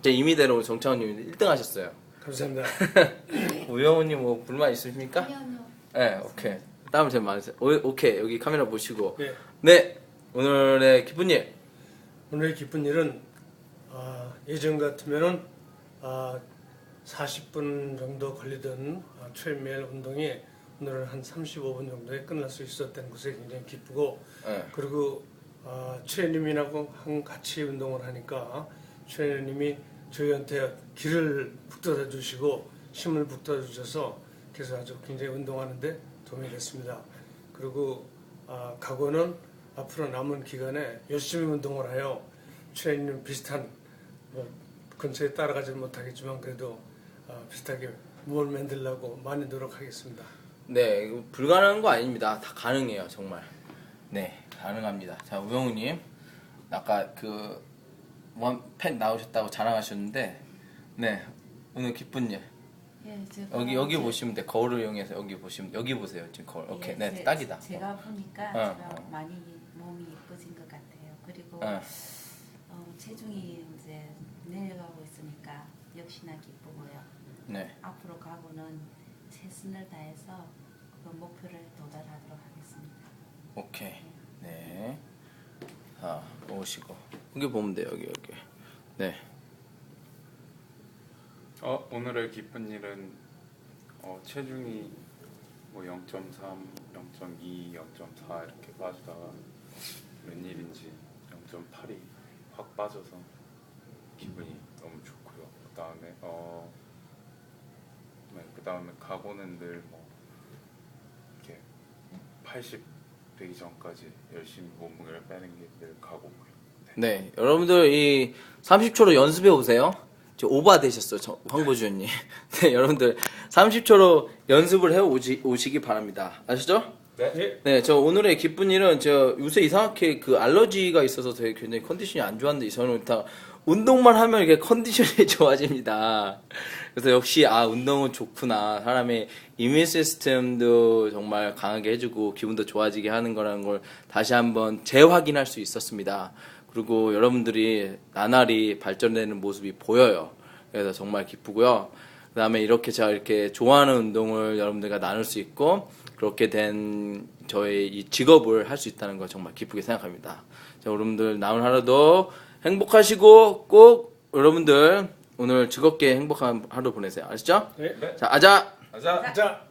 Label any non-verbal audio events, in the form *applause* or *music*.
제 임의대로 정창훈님 1등 하셨어요. 감사합니다. *laughs* 우영우님 뭐 불만 있으십니까? 아니요, 아니요. 네, 오케이. 다음 제일 많으세요. 오, 오케이. 여기 카메라 보시고. 네, 네. 오늘의 기쁜 일. 오늘의 기쁜 일은 아, 예전 같으면은 아, 40분 정도 걸리던 아, 트레일매일 운동이 오늘은 한 35분 정도에 끝날 수 있었다는 것에 굉장히 기쁘고 네. 그리고 아, 한 같이 운동을 하니까 트레이너님이 저희한테 길을 북돋아 주시고 힘을 북돋아 주셔서 그래서 아주 굉장히 운동하는데 도움이 됐습니다. 그리고 아, 각오는 앞으로 남은 기간에 열심히 운동을 하여 트레이너님 비슷한 뭐 근처에 따라가지 못하겠지만 그래도 아, 비슷하게 몸을 만들려고 많이 노력하겠습니다. 네, 이거 불가능한 거 아닙니다. 다 가능해요, 정말. 네, 가능합니다. 자, 우영우님. 아까 그, 원팬 나오셨다고 자랑하셨는데, 네, 오늘 기쁜 일. 예, 제가 여기, 여기 제- 보시면 돼. 거울을 이용해서 여기 보시면, 여기 보세요, 지금 거울. 오케이. 예, 네, 제- 딱이다. 제가 보니까 어, 제가 어. 많이 몸이 예뻐진 것 같아요. 그리고 어. 어, 체중이 이제 내려가고 있으니까 역시나 기쁘고요. 네. 앞으로 가고는 최선을 다해서 그 목표를 도달하도록 하겠습니다. 오케이. 네. 자, 오시고. 여기 보면 돼요, 여기, 여기. 네. 어, 오늘의 기쁜 일은 어, 체중이 뭐 0.3, 0.2, 0.4 이렇게 빠지다가 웬일인지 0.8이 확 빠져서 기분이 너무 좋고요. 그 다음에 어, 네, 그 다음에 각오는 늘뭐 이렇게 80 되기 전까지 열심히 몸무게를 빼는 게 늘 각오고요. 네, 여러분들 이 30초로 연습해 오세요. 저 오바 되셨어요, 저, 황보주님. *laughs* 네, 여러분들 30초로 연습을 해 오시, 오시기 바랍니다. 아시죠? 네. 네, 저 오늘의 기쁜 일은 저 요새 이상하게 그 알러지가 있어서 되게 굉장히 컨디션이 안 좋았는데 저는 다 운동만 하면 이게 컨디션이 *laughs* 좋아집니다. 그래서 역시 아 운동은 좋구나. 사람의 이뮤 시스템도 정말 강하게 해주고 기분도 좋아지게 하는 거라는 걸 다시 한번 재확인할 수 있었습니다. 그리고 여러분들이 나날이 발전되는 모습이 보여요. 그래서 정말 기쁘고요. 그 다음에 이렇게 제가 이렇게 좋아하는 운동을 여러분들과 나눌 수 있고 그렇게 된 저의 이 직업을 할 수 있다는 걸 정말 기쁘게 생각합니다. 자, 여러분들 남은 하루도 행복하시고 꼭 여러분들 오늘 즐겁게 행복한 하루 보내세요. 아시죠? 네. 자, 아자. 가자. 자.